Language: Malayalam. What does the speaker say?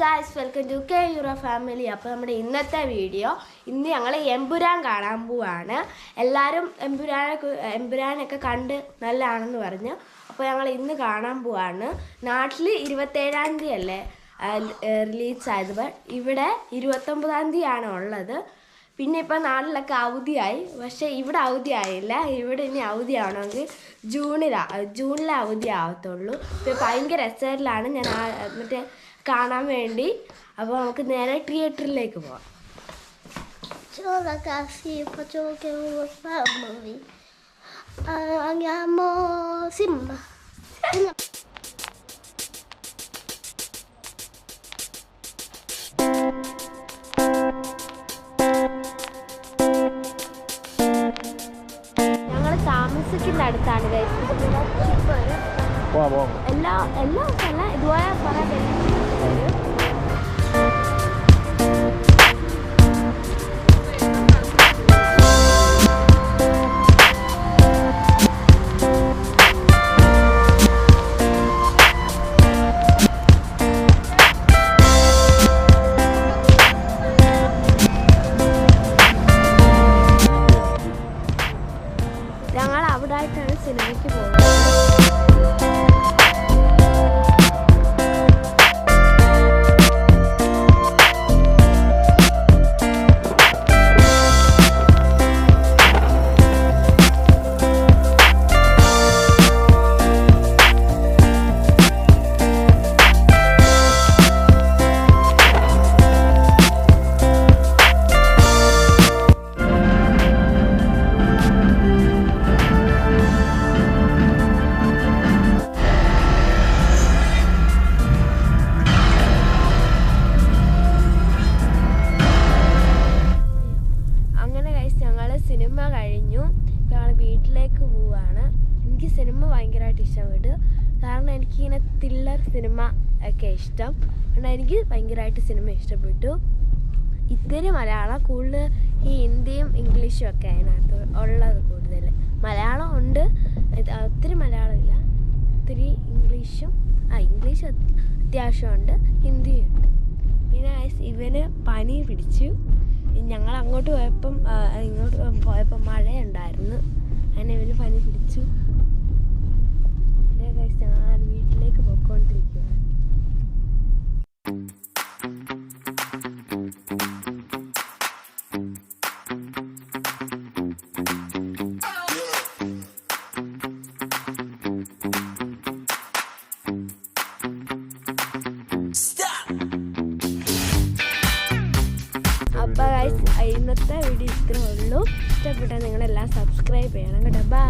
ഗായ്സ് വെൽക്കം ടു കെ യുറ ഫാമിലി അപ്പോൾ നമ്മുടെ ഇന്നത്തെ വീഡിയോ ഇന്ന് ഞങ്ങൾ എമ്പുരാൻ കാണാൻ പോവാണ്. എല്ലാവരും എമ്പുരാനെ എമ്പുരാനൊക്കെ കണ്ട് നല്ലതാണെന്ന് പറഞ്ഞു. അപ്പോൾ ഞങ്ങൾ ഇന്ന് കാണാൻ പോവാണ്. നാട്ടിൽ ഇരുപത്തേഴാം തീയതി അല്ലേ? റിലീസ് ആയത്. ബട്ട് ഇവിടെ ഇരുപത്തൊമ്പതാം തീയതിയാണ് ഉള്ളത്. പിന്നെ ഇപ്പം നാട്ടിലൊക്കെ അവധിയായി. പക്ഷേ ഇവിടെ അവധി ആയില്ല ഇവിടെ ഇനി അവധി ആവണമെങ്കിൽ ജൂണിലാ ജൂണിലെ അവധി ആവത്തുള്ളൂ. ഇപ്പം ഭയങ്കര രസത്തിലാണ് ഞാൻ മറ്റേ കാണാൻ വേണ്ടി. അപ്പോൾ നമുക്ക് നേരെ തിയേറ്ററിലേക്ക് പോവാം. andiamo Simba. താമസിക്കുന്ന അടുത്താണ് എല്ലാ എല്ലാ സ്ഥലം ഇതുപോലെ പറയാൻ benefits സിനിമയ്ക്ക് പോകുന്നത് കഴിഞ്ഞു ഞങ്ങൾ വീട്ടിലേക്ക് പോവുകയാണ് എനിക്ക് സിനിമ ഭയങ്കരമായിട്ട് ഇഷ്ടപ്പെട്ടു കാരണം എനിക്കിങ്ങനെ തില്ലർ സിനിമ ഒക്കെ ഇഷ്ടം. അതുകൊണ്ട് എനിക്ക് ഭയങ്കരമായിട്ട് സിനിമ ഇഷ്ടപ്പെട്ടു. ഇത്തിരി മലയാളം കൂടുതൽ ഈ ഹിന്ദിയും ഇംഗ്ലീഷും ഒക്കെ അതിനകത്ത് ഉള്ളത് കൂടുതൽ. മലയാളം ഉണ്ട്. ഒത്തിരി മലയാളമില്ല ഒത്തിരി ഇംഗ്ലീഷും ആ ഇംഗ്ലീഷ് അത്യാവശ്യമുണ്ട് ഹിന്ദിയും ഉണ്ട്. പിന്നെ ഇവന് പനി പിടിച്ചു. അങ്ങോട്ട് പോയപ്പം ഇങ്ങോട്ട് പോയപ്പം മഴയുണ്ടായിരുന്നു. അങ്ങനെ ഇവന് പനി പിടിച്ചു. അപ്പോൾ ഇന്നത്തെ വീഡിയോ ഇത്രേ ഉള്ളൂ. ഇഷ്ടപ്പെട്ടാൽ നിങ്ങളെല്ലാം സബ്സ്ക്രൈബ് ചെയ്യണം കേട്ടോ. ബൈ